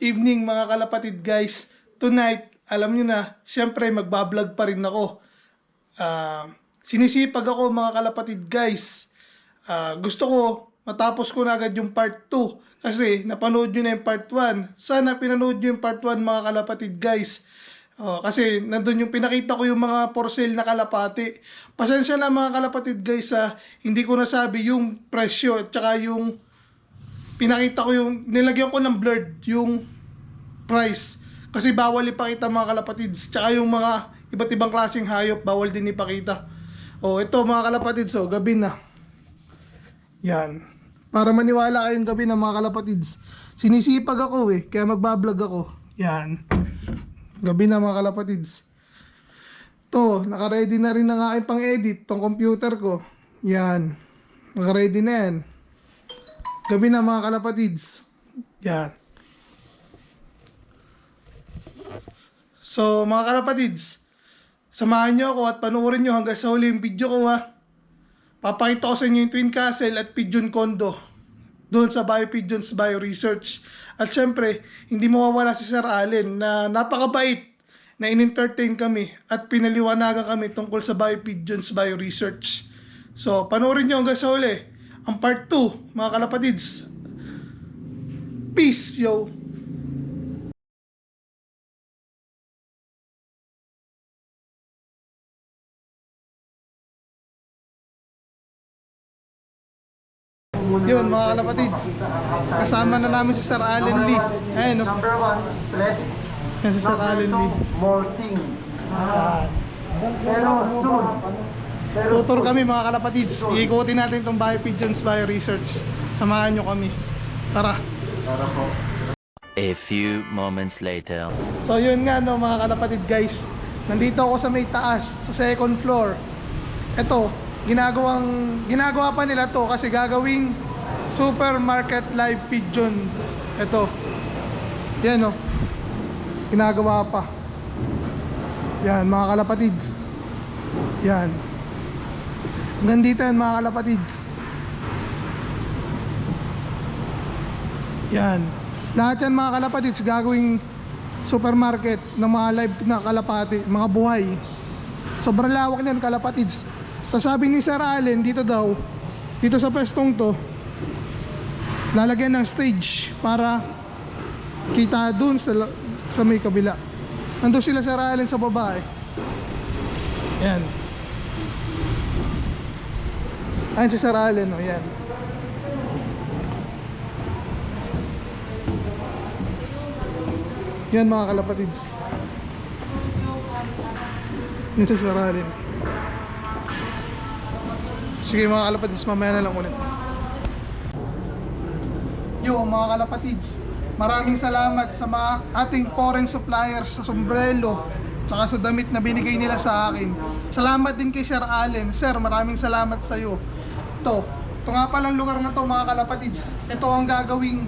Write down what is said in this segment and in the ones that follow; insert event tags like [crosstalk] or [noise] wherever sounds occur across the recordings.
evening mga kalapatid guys. Tonight, alam nyo na, syempre magbablog pa rin ako. Ah, sinisipag ako mga kalapatid guys. Ah, gusto ko matapos ko na agad yung part 2 kasi napanood nyo na yung part 1. Sana pinanood nyo yung part 1 mga kalapatid guys. Oh, kasi nandun yung pinakita ko yung mga for sale na kalapati. Pasensya na mga kalapatid guys sa hindi ko nasabi yung presyo at saka yung pinakita ko yung nilagyan ko ng blurred yung price. Kasi bawal ipakita mga kalapatids. Tsaka yung mga iba't ibang klaseng hayop bawal din ipakita. Oh ito mga kalapatids. Oh gabi na. Yan. Para maniwala kayong gabi na mga kalapatids. Sinisipag ako eh. Kaya magbablog ako. Yan. Gabi na mga kalapatids. To naka-ready na rin ang aking pang-edit tong computer ko. Yan. Naka-ready na yan Gabi na mga kalapatids. Yan. So mga kalapatids, samahan nyo ako at panoorin nyo hanggang sa huli yung video ko ha. Papakita ko sa inyo yung Twin Castle at Pigeon Condo doon sa Bio Pigeons Bio Research. At syempre, hindi mawawala si Sir Allen na napakabait na in-entertain kami at pinaliwanagan kami tungkol sa Bio Pigeons Bio Research. So, panoorin nyo hanggang sa huli ang part 2, mga kalapatids. Peace, yo! Yun, mga kalapatids. Kasama na namin si Sir Allen Lee. Ayun, no? Number one, stress. Yan si Sir Number Allen Lee. molting. Yan. Pero soon. Tutor kami mga kalapatids. Iikutin natin itong Bio Pigeons Bio Research. Samahan nyo kami. Tara. Para po. A few moments later. So yun nga no mga kalapatid guys. Nandito ako sa may taas, sa second floor. Ito, ginagawang ginagawa pa nila to kasi gagawing supermarket live pigeon. Ito. Yan no. Ginagawa pa. Yan mga kalapatids. Yan. Hanggang dito yan mga kalapatids. Yan. Lahat yan mga kalapatids gagawing supermarket ng mga live na kalapati, mga buhay. Sobrang lawak niyan kalapatids. Tapos sabi ni Sir Allen dito daw, dito sa pwestong to, lalagyan ng stage para kita dun sa, sa may kabila. Nandun sila Sir Allen sa baba eh. Yan. Ayan si Sir Allen, oh, yan. Yan mga kalapatids. Yan sa sararin. Sige mga kalapatids, mamaya na lang ulit. Yo mga kalapatids, maraming salamat sa mga ating foreign suppliers sa sombrero tsaka sa damit na binigay nila sa akin. Salamat din kay Sir Allen. Sir, maraming salamat sa iyo. To, ito nga palang lugar na to mga kalapatids. Ito ang gagawing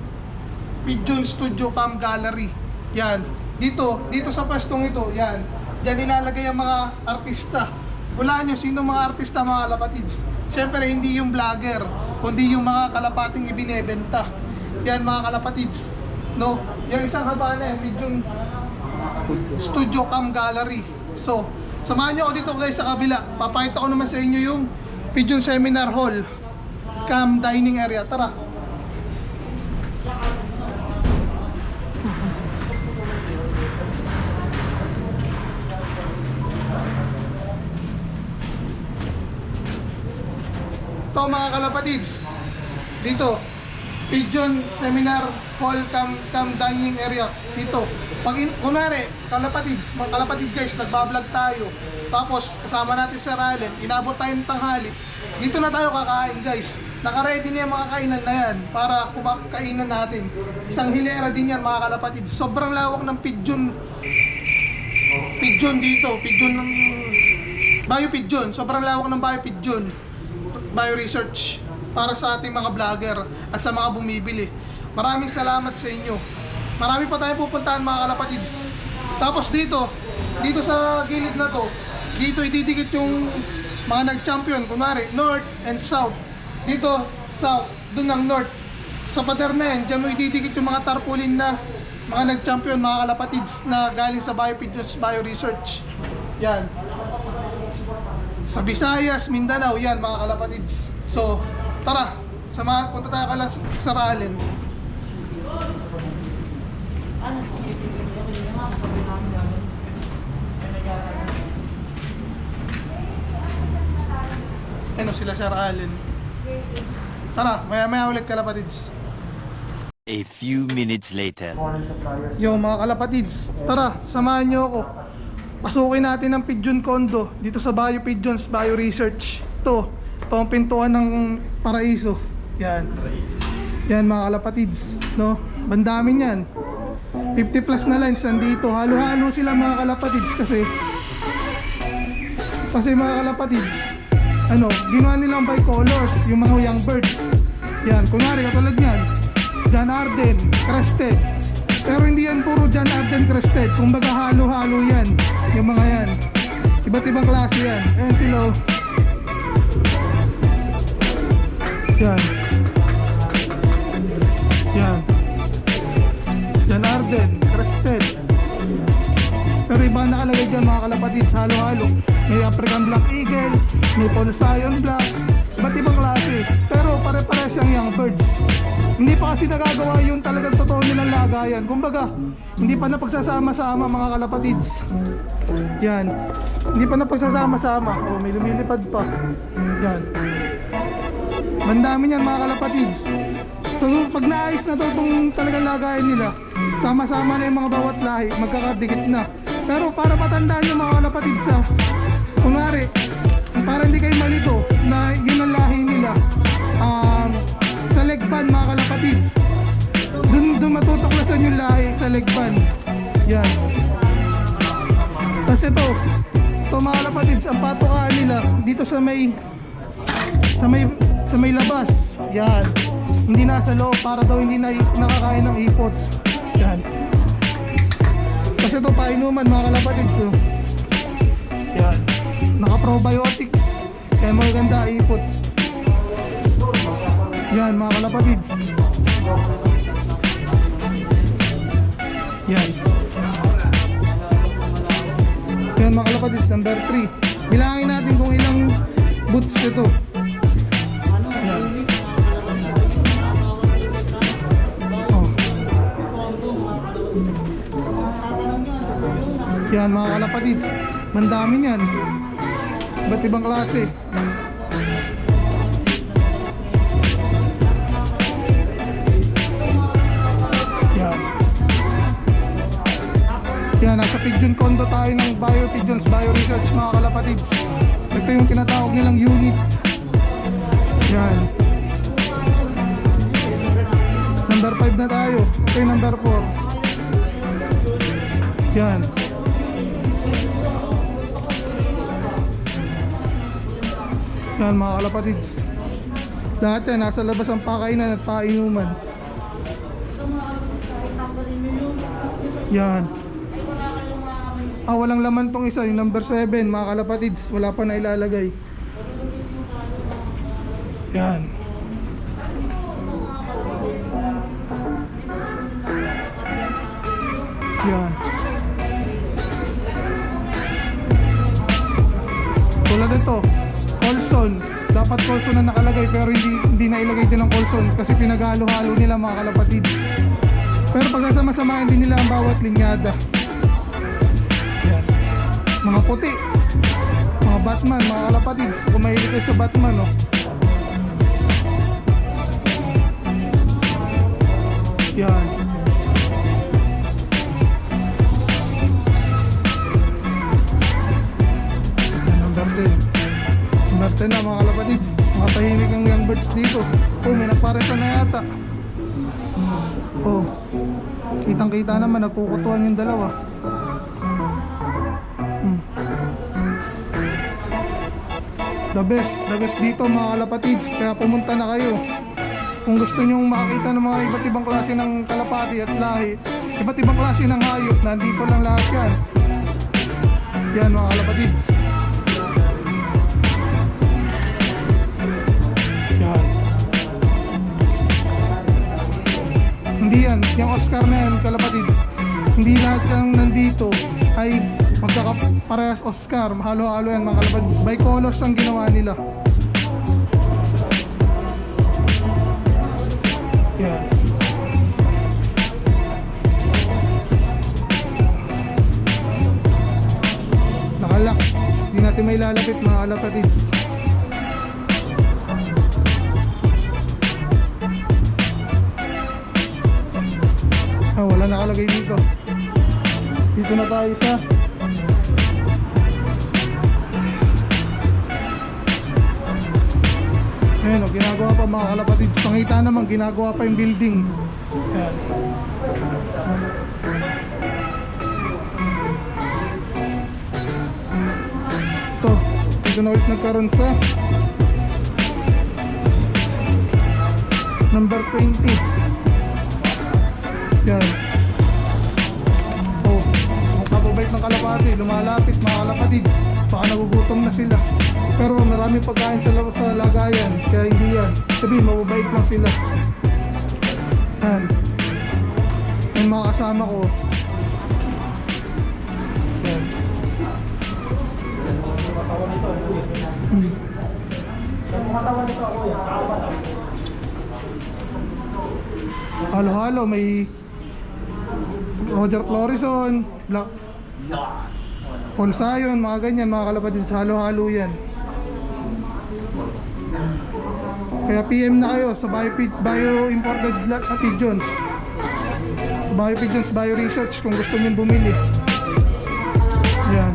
Pigeon Studio Cam Gallery. Yan. Dito, dito sa pwestong ito, yan. Diyan nilalagay ang mga artista. Wala nyo, sino mga artista mga kalapatids? Siyempre, hindi yung vlogger, kundi yung mga kalapating ibinebenta. Yan mga kalapatids. No? Yung isang haba na yan, Pigeon Studio Cam Gallery. So, samahan nyo ako dito guys sa kabila. Papakita ko naman sa inyo yung Pigeon Seminar Hall. Cam Dining Area. Tara. to mga kalapatids dito Pigeon Seminar Hall Cam, Cam Dining Area dito pag in, kunwari kalapatids mga kalapatids guys nagbablog tayo. Tapos kasama natin sa Ralen inabot tayo ng tanghali. Dito na tayo kakain guys. Naka-ready na yung mga kainan na yan para kumakainan natin. Isang hilera din yan mga kalapatids sobrang lawak ng pigeon. Pigeon dito pigeon ng Bio Pigeon. Sobrang lawak ng Bio Pigeon. Bio research. Para sa ating mga vlogger at sa mga bumibili. Maraming salamat sa inyo. Marami pa tayong pupuntahan mga kalapatids. Tapos dito, dito sa gilid na to, dito ididikit yung mga nag-champion, kunwari, north and south. Dito, south, dun ang north. Sa pader na yan, dyan mo ididikit yung mga tarpaulin na mga nag-champion, mga kalapatids na galing sa Biopigeons Bio Research. Yan. Sa Visayas, Mindanao, yan mga kalapatids. So, tara, sama, punta tayo ka lang sa Ralen. Ano sila sa Ralen. Tara, maya maya ulit kalapatids. A few minutes later. Yo mga kalapatids, tara, samahan nyo ako. Pasukin natin ang Pigeon Condo dito sa Bio Pigeons Bio Research. Ito, ito ang pintuan ng paraiso. Yan. Yan mga kalapatids, no? Bandamin yan. 50 plus na lines nandito. Halo-halo sila mga kalapatids kasi kasi mga kalapatids, ano, ginawa nilang by colors, yung mga young birds. Yan, kunwari katulad niyan, John Arden, Crested. Pero hindi yan puro John Arden Crested. Kumbaga halo-halo yan. Yung mga yan. Iba't ibang klase yan. Ayan sila. oh. Yan. Yan. Arden, Crested. Pero iba nakalagay dyan mga kalapatid, halo-halo. May African Black Eagle, may Paul Sion Black, iba't ibang klase. Pero pare-pare siyang young birds. Hindi pa kasi nagagawa yung talagang totoo nilang lagayan. Kumbaga, hindi pa napagsasama-sama mga kalapatids. Yan. Hindi pa napagsasama-sama. Oh, may lumilipad pa. Yan. Mandami niyan mga kalapatids. So pag naayos na to itong talagang lagayan nila, sama-sama na yung mga bawat lahi, magkakadikit na. Pero para patandaan yung mga kalapatids sa, kunwari, para hindi kayo malito na yun ang lahi nila, um, sa legban mga kalapatids, dun, dun matutuklasan yung lahi sa legban. Yan. Tapos ito, ito mga kalapatids, ang patukaan nila dito sa may sa may sa may labas. Yan. Hindi nasa loob para daw hindi na nakakain ng ipot. Kasi ito painuman mga kalapatids. Oh. Yan. Naka probiotics. Kaya maganda ipot. Yan mga kalapatids. Yan. Yan mga kalapatids, number 3. Bilangin natin kung ilang boots ito. Yan mga kalapatids. Mandami yan. Iba't ibang klase. Yan. Yan, nasa Pigeon Condo tayo ng Bio Pigeons Bio Research mga kalapatids. Ito yung tinatawag nilang unit. Yan. Number 5 na tayo. Yung number 4. Yan. Yan mga kalapatids. Lahat yan, nasa labas ang pakainan at painuman. Yan. Ah, walang laman tong isa, yung number 7, mga kalapatids. Wala pa na ilalagay. Yan. Yan. Tulad nito, Colson. Dapat Colson na nakalagay pero hindi hindi na ilagay din ng Colson kasi pinaghalo-halo nila mga kalapatid. Pero pagsasama-samahin din nila ang bawat linyada. Yan. Mga puti. Mga Batman, mga kalapatids. Kung mahilig kayo sa Batman, oh. Yan. Yan, 10. Number 10 na mga kalapatids. Mga tahimik ang young birds dito. Oh, may nagparesa na yata. Oh. Kitang kita naman, nagkukutuan yung dalawa. Hmm. The best, the best dito mga kalapatids. Kaya pumunta na kayo. Kung gusto nyong makakita ng mga iba't ibang klase ng kalapati at lahi, iba't ibang klase ng hayop, nandito lang lahat yan. Yan mga kalapatids. Hindi yan, yung Oscar na yan, kalapatid. Hindi lahat ng nandito ay magkakaparehas Oscar. Halo-halo yan mga kalapatid. By colors ang ginawa nila. Yan. Nakalak. Hindi natin may lalapit mga kalapatids. Ah, wala nakalagay dito. Dito na tayo sa Ayan o, ginagawa pa mga kalapatids. Pangita naman, ginagawa pa yung building. Ayan. Ito, dito na ulit nagkaroon sa number 20. Yan. Oh, ang kababait ng kalapati, lumalapit mga kalapatid. Baka nagugutom na sila. Pero marami pagkain sa, sa lagayan, kaya hindi yan. Sabi, mababait lang sila. Yan. Yung mga kasama ko. Yan. Hmm. Halo-halo, may Roger Florison, Black Paul Sayon, mga ganyan, mga kalapatid sa halo-halo yan. Kaya PM na kayo sa Bio, Bio Imported Pigeons. Bio Pigeons Bio Research kung gusto niyo bumili. Yan.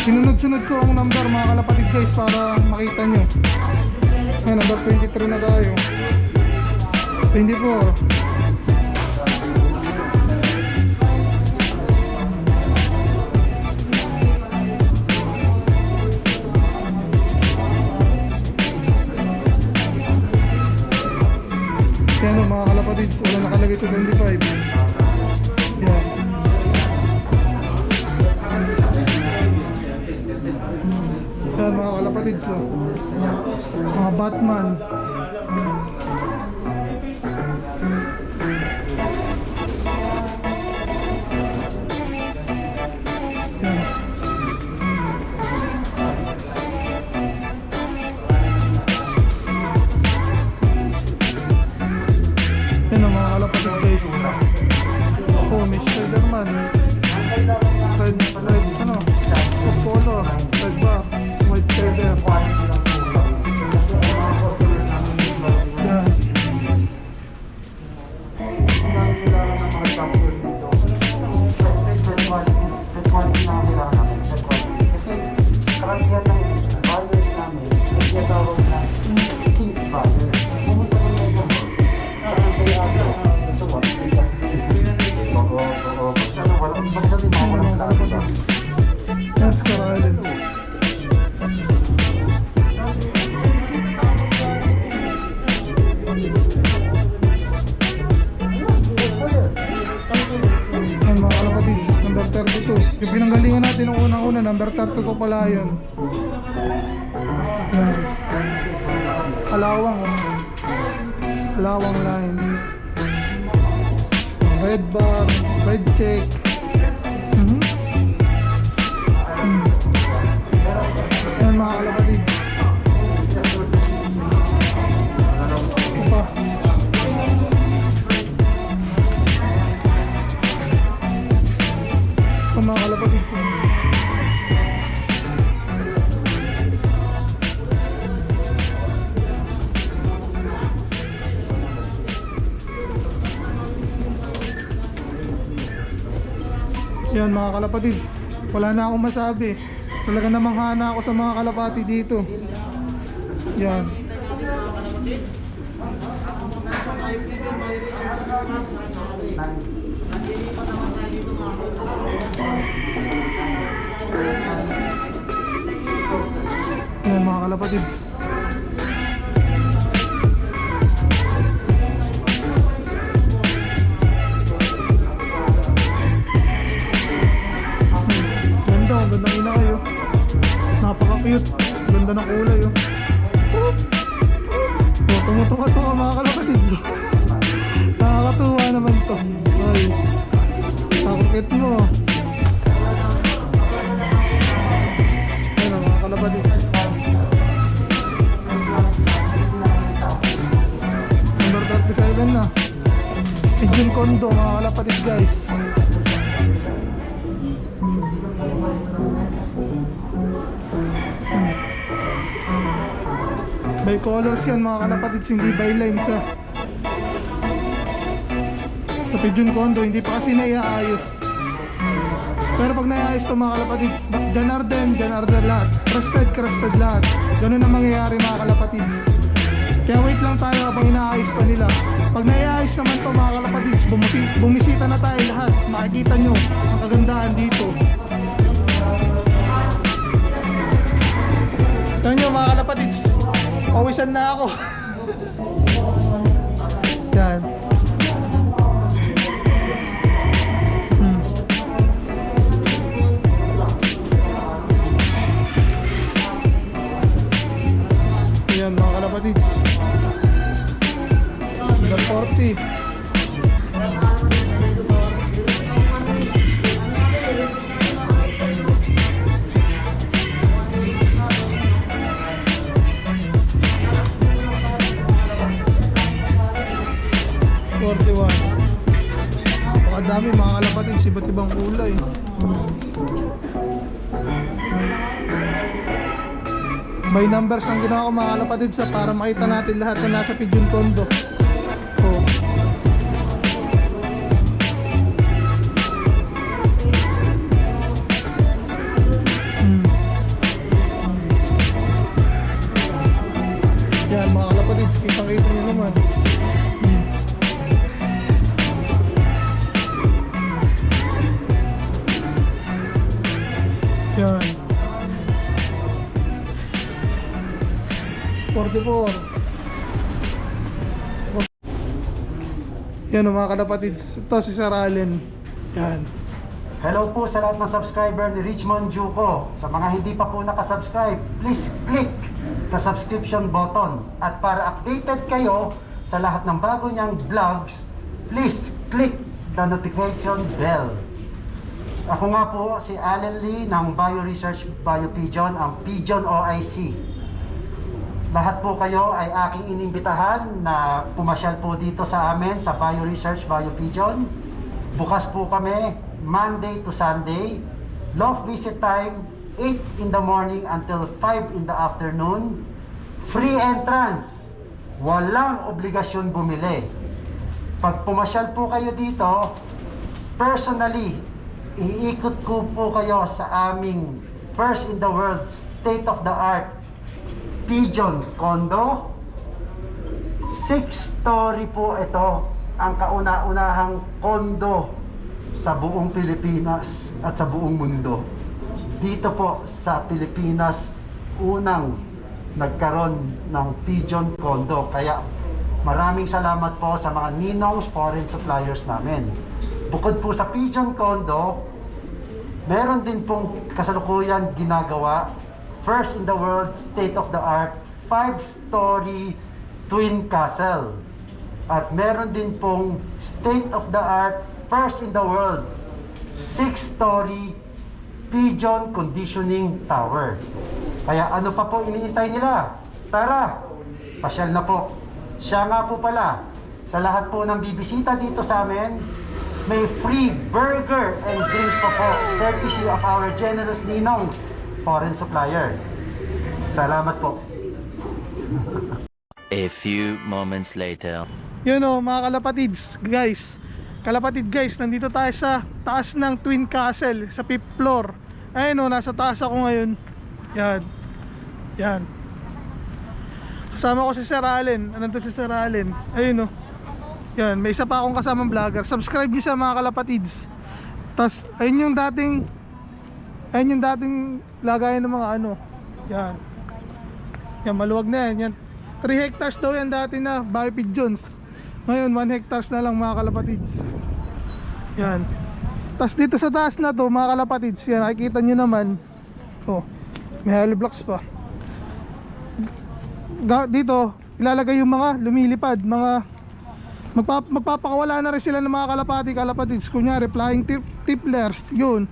Sinunod-sunod ko ang number mga kalapatid guys para makita nyo. Ay, number 23 na tayo. 24. Yan o mga kalapatids, wala nakalagay sa 25. Yan. Yan mga kalapatids o. Mga Batman. Yung pinanggalingan natin nung unang-una, number 32 pala yun. Yan. Alawang. oh. Alawang line. Red bar, red check. Mga kalapatids. Yan mga kalapatids. Wala na akong masabi. Talaga namang hana ako sa mga kalapati dito. Yan. Yan mga kalapatids. Ganda, ganda ina kayo. Napaka-cute. Ganda ng kulay oh. Tumutuka-tuka mga kalapatid. Nakakatuwa naman to. Ay. Sakit mo. Ayun mga kalapatid. Na. Pigeon condo mga kalapatid guys. By colors yan mga kalapatids, hindi by lines ha. Sa Pigeon Condo, hindi pa kasi naiaayos. Pero pag naiayos to mga kalapatids, Janarden, Janarden lahat. Crusted, crusted lahat. Ganun ang mangyayari mga kalapatids. Kaya wait lang tayo habang inaayos pa nila. Pag naiayos naman to mga kalapatids, bumisi, bumisita na tayo lahat. Makikita nyo ang kagandahan dito. Tignan nyo mga kalapatids, pawisan na ako. [laughs] Yan. Hmm. Yan mga kalapatids. Number 40. Forty-one. Pakadami mga kalapatids, iba't ibang kulay. May numbers ang ginawa ko mga kalapatids sa para makita natin lahat na nasa Pigeon Condo. Yan. 44. Yan o mga kalapatids. Ito si Sir Allen. Yan. Hello po sa lahat ng subscriber ni Richmond Juco. Sa mga hindi pa po nakasubscribe, please click the subscription button. At para updated kayo sa lahat ng bago niyang vlogs, please click the notification bell. Ako nga po si Allen Lee ng Bio Research Bio Pigeon, ang Pigeon OIC. Lahat po kayo ay aking inimbitahan na pumasyal po dito sa amin sa Bio Research Bio Pigeon. Bukas po kami Monday to Sunday. Long visit time 8 in the morning until 5 in the afternoon. Free entrance. Walang obligasyon bumili. Pag pumasyal po kayo dito, personally, iikot ko po kayo sa aming first in the world state of the art pigeon condo. Six story po ito ang kauna-unahang kondo sa buong Pilipinas at sa buong mundo. Dito po sa Pilipinas, unang nagkaroon ng pigeon condo. Kaya maraming salamat po sa mga ninongs foreign suppliers namin. Bukod po sa pigeon condo, meron din pong kasalukuyan ginagawa. First in the world state of the art five story twin castle. At meron din pong state of the art first in the world six story pigeon conditioning tower. Kaya ano pa po iniintay nila? Tara pasyal na po. Siya nga po pala sa lahat po ng bibisita dito sa amin may free burger and drinks pa po courtesy of our generous ninongs foreign supplier salamat po [laughs] A few moments later. Yun o mga kalapatids, guys. Kalapatid guys, nandito tayo sa taas ng Twin Castle, sa fifth floor. Ayun o, nasa taas ako ngayon. Yan. Yan. Kasama ko si Sir Allen. Nandito si Sir Allen. Ayun o. Yan, may isa pa akong kasamang vlogger. Subscribe nyo sa mga kalapatids. Tapos, ayun yung dating ayun yung dating lagayan ng mga ano. Yan. Yan, maluwag na yan. Yan. 3 hectares daw yan dati na bahay pigeons. Ngayon 1 hectares na lang mga kalapatids. Yan. Tapos dito sa taas na to mga kalapatids, yan nakikita nyo naman. Oh, may hollow blocks pa. Dito, ilalagay yung mga lumilipad, mga magpa, magpapakawala na rin sila ng mga kalapati, kalapatids. Kunyari, flying tip, tiplers, yun.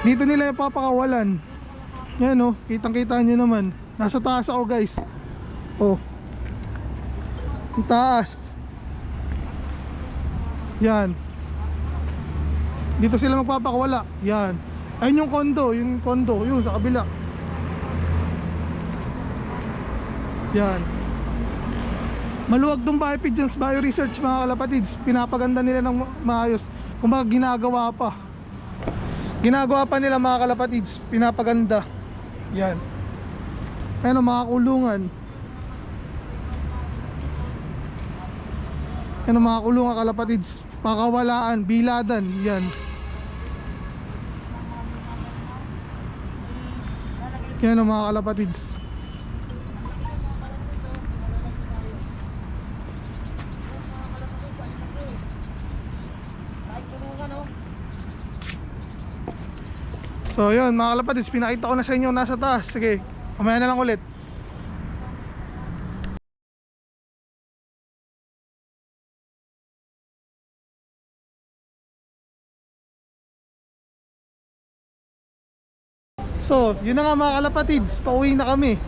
Dito nila yung papakawalan. Yan oh, kitang kita nyo naman. Nasa taas ako guys. Oh. Ang taas. Yan. Dito sila magpapakawala. Yan. Ayun yung kondo, yung kondo, yun sa kabila. Yan. Maluwag tong Bio Pigeons Bio Research mga kalapatids. Pinapaganda nila ng ma- maayos. Kumbaga ginagawa pa. Ginagawa pa nila mga kalapatids. Pinapaganda. Yan. Ayan o, mga kulungan. Ayan o, mga kulungan kalapatids. Pakawalaan, biladan. Yan. Yan mga kalapatids. So yun mga kalapatids, pinakita ko na sa inyo nasa taas. Sige, mamaya na lang ulit. So, yun na nga mga kalapatids, pauwi na kami.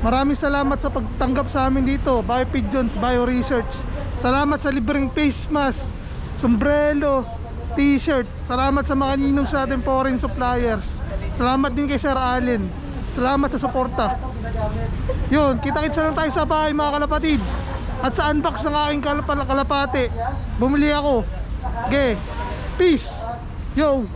Maraming salamat sa pagtanggap sa amin dito, Bio Pigeons, Bio Research. Salamat sa libreng face mask, sombrero, t-shirt. Salamat sa mga ninong sa ating foreign suppliers. Salamat din kay Sir Allen. Salamat sa suporta. Yun, kita-kits na lang tayo sa bahay mga kalapatids. At sa unbox ng aking kalap- kalapate, bumili ako. Okay, peace. Yo.